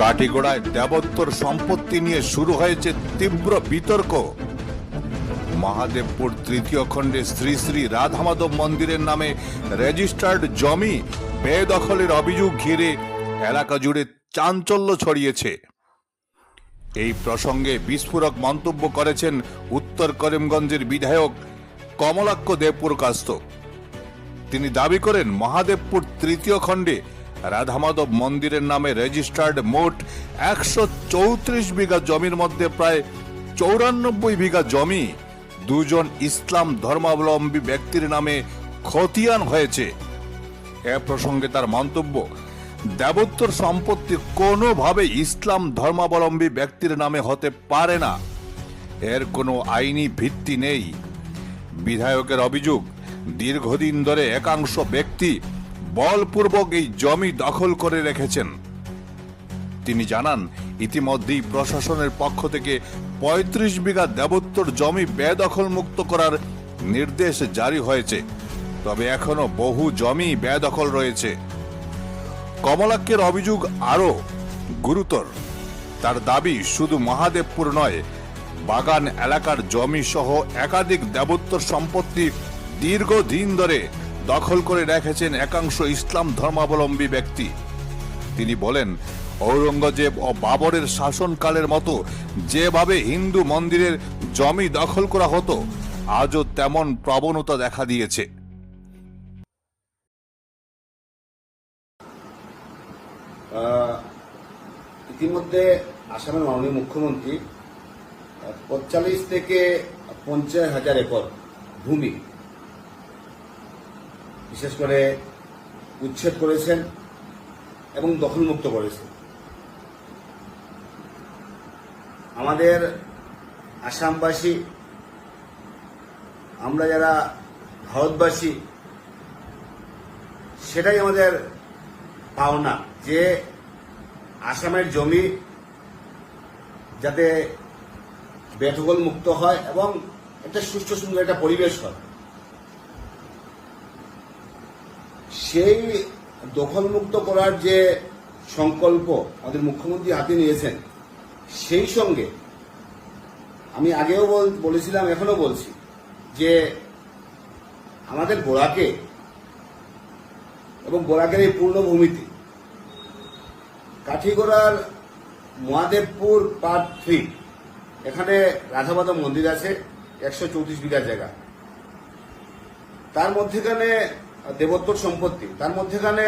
কাটিগোড়ায় দেবত্বর সম্পত্তি নিয়ে শুরু হয়েছে তীব্র বিতর্ক। মহাদেবপুর তৃতীয় খণ্ডে শ্রী শ্রী রাধামাধব মন্দিরের নামে রেজিস্টার্ড জমি বেদখলের অভিযোগ ঘিরে এলাকা জুড়ে চাঞ্চল্য ছড়িয়েছে। এই প্রসঙ্গে বিস্ফোরক মন্তব্য করেছেন উত্তর করিমগঞ্জের বিধায়ক কমলাক্ষ দেবপুর কাস্ত তিনি দাবি করেন, মহাদেবপুর তৃতীয় খণ্ডে রাধামাধব মন্দিরের নামে রেজিস্টার্ড মোট একশো চৌত্রিশ বিঘা জমির মধ্যে প্রায় চৌরানব্বই বিঘা জমি দুজন ইসলাম ধর্মাবলম্বী ব্যক্তির নামে খতিয়ান হয়েছে। এ প্রসঙ্গে তার মন্তব্য, দেবোত্তর সম্পত্তি কোনোভাবে ইসলাম ধর্মাবলম্বী ব্যক্তির নামে হতে পারে না। এর কোনো আইনি ভিত্তি নেই। বিধায়কের অভিযোগ, দীর্ঘদিন ধরে একাংশ ব্যক্তি বলপূর্বক এই জমি দখল করে রেখেছেন। তিনি জানান, ইতিমধ্যেই প্রশাসনের পক্ষ থেকে পঁয়ত্রিশ বিঘা দেবোত্তর জমি বেদখল মুক্ত করার নির্দেশ জারি হয়েছে। তবে এখনও বহু জমি বেদখল রয়েছে। কমলাক্ষের অভিযোগ আরও গুরুতর। তার দাবি শুধু মহাদেবপুর নয়, বাগান এলাকার জমি সহ একাধিক দেবোত্তর সম্পত্তি দীর্ঘদিন ধরে দখল করে রেখেছেন একাংশ ইসলাম ধর্মাবলম্বী ব্যক্তি। তিনি বলেন, ঔরঙ্গজেব ও বাবরের শাসনকালের মতো যেভাবে হিন্দু মন্দিরের জমি দখল করা হতো, আজও তেমন প্রবণতা দেখা দিয়েছে। ইতিমধ্যে আসামের মাননীয় মুখ্যমন্ত্রী পঁয়তাল্লিশ থেকে পঞ্চাশ হাজার একর ভূমি বিশেষ করে উচ্ছেদ করেছেন এবং দখলমুক্ত করেছেন। আমাদের আসামবাসী, আমরা যারা ভারতবাসী, সেটাই আমাদের পাওনা যে আসামের জমি যাতে বেদখল মুক্ত হয় এবং একটা সুষ্ঠু সুন্দর একটা পরিবেশ হয়। সেই দখলমুক্ত করার যে সংকল্প আমাদের মুখ্যমন্ত্রী হাতে নিয়েছেন, সেই সঙ্গে আমি আগেও বল- বলেছিলাম এখনও বলছি যে আমাদের গোড়াকে এবং বোরাকের এই পূর্ণভূমিতে কাঠিগোড়ার মহাদেবপুর পার্ট থ্রি, এখানে রাধামাধব মন্দির আছে, একশো চৌত্রিশ বিঘা জায়গা। তার মধ্যেখানে দেবোত্তর সম্পত্তি। তার মধ্যেখানে